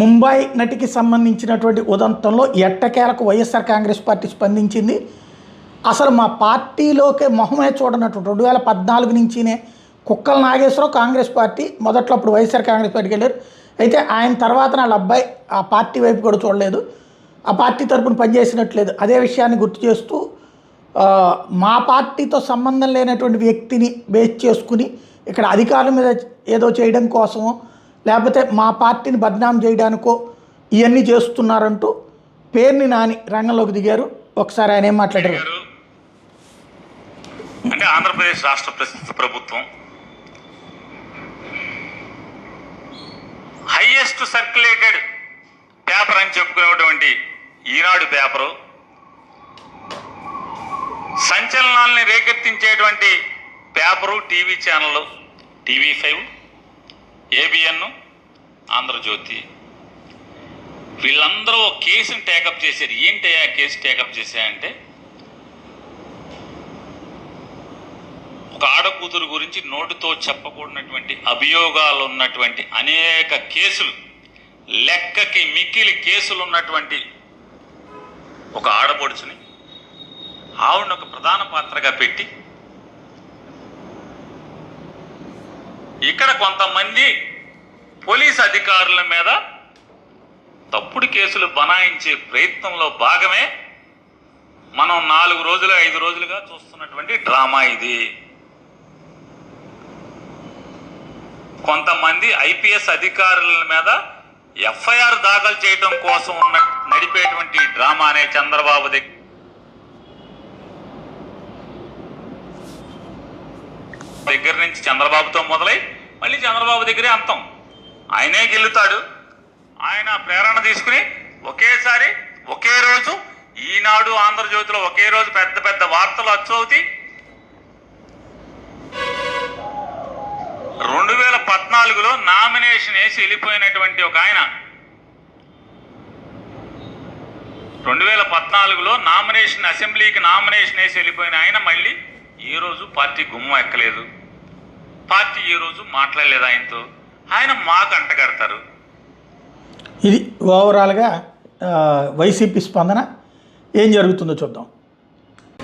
ముంబై నటికి సంబంధించినటువంటి ఉదంతంలో ఎట్టకేలకు వైఎస్ఆర్ కాంగ్రెస్ పార్టీ స్పందించింది. అసలు మా పార్టీలోకే మొహమే చూడనటువంటి రెండు వేల పద్నాలుగు నుంచినే కుక్కల నాగేశ్వరరావు కాంగ్రెస్ పార్టీ మొదట్లో అప్పుడు వైఎస్ఆర్ కాంగ్రెస్ పార్టీకి వెళ్ళారు. అయితే ఆయన తర్వాత వాళ్ళ అబ్బాయి ఆ పార్టీ వైపు కూడా చూడలేదు. ఆ పార్టీ తరపున పనిచేసినట్లేదు. అదే విషయాన్ని గుర్తు చేస్తూ మా పార్టీతో సంబంధం లేనటువంటి వ్యక్తిని బేస్ చేసుకుని ఇక్కడ అధికారుల మీద ఏదో చేయడం కోసమో లేకపోతే మా పార్టీని బద్నాం చేయడానికో ఇవన్నీ చేస్తున్నారంటూ పేరుని నాని రంగంలోకి దిగారు. ఒకసారి ఆయన ఏం మాట్లాడారు? అంటే ఆంధ్రప్రదేశ్ రాష్ట్ర ప్రస్తుత ప్రభుత్వం హైయెస్ట్ సర్క్యులేటెడ్ పేపర్ అని చెప్పుకునేటువంటి ఈనాడు పేపరు సంచలనాల్ని రేకెత్తించేటువంటి paper TV channel TV five ABN Andhrajyothi. వీళ్ళందరూ ఒక కేసుని టేకప్ చేశారు. ఏంటి ఆ కేసు టేకప్ చేశాయంటే ఒక ఆడకూతురు గురించి నోటితో చెప్పకూడనటువంటి అభియోగాలు ఉన్నటువంటి అనేక కేసులు లెక్కకి మిక్కిలి కేసులు ఉన్నటువంటి ఒక ఆడపడుచుని ఆవిడని ఒక ప్రధాన పాత్రగా పెట్టి ఇక్కడ కొంతమంది పోలీస్ అధికారుల మీద తప్పుడు కేసులు బనాయించే ప్రయత్నంలో భాగమే మనం నాలుగు రోజులు ఐదు రోజులుగా చూస్తున్నటువంటి డ్రామా ఇది. కొంతమంది ఐపీఎస్ అధికారుల మీద ఎఫ్ఐఆర్ దాఖలు చేయడం కోసం ఉన్న నడిపేటువంటి డ్రామా అనే చంద్రబాబు దగ్గర దగ్గర నుంచి చంద్రబాబుతో మొదలై మళ్ళీ చంద్రబాబు దగ్గరే అంతం. ఆయనే గెలుతాడు. ఆయన ప్రేరణ తీసుకుని ఒకేసారి ఒకే రోజు ఈనాడు ఆంధ్రజ్యోతిలో ఒకే రోజు పెద్ద పెద్ద వార్తలు అచ్చవుతాయి. రెండు వేల పద్నాలుగులో నామినేషన్ వేసి వెళ్ళిపోయినటువంటి ఒక ఆయన. రెండు వేల పద్నాలుగులో నామినేషన్ అసెంబ్లీకి నామినేషన్ వేసి వెళ్ళిపోయిన ఆయన మళ్ళీ ఈ రోజు పార్టీ గుమ్మ ఎక్కలేదు. పార్టీ ఈరోజు రోజు మాట్లాడలేదు ఆయనతో? ఆయన మాకు అంటగడతారు. ఇది ఓవరాల్గా వైసీపీ స్పందన ఏం జరుగుతుందో చూద్దాం.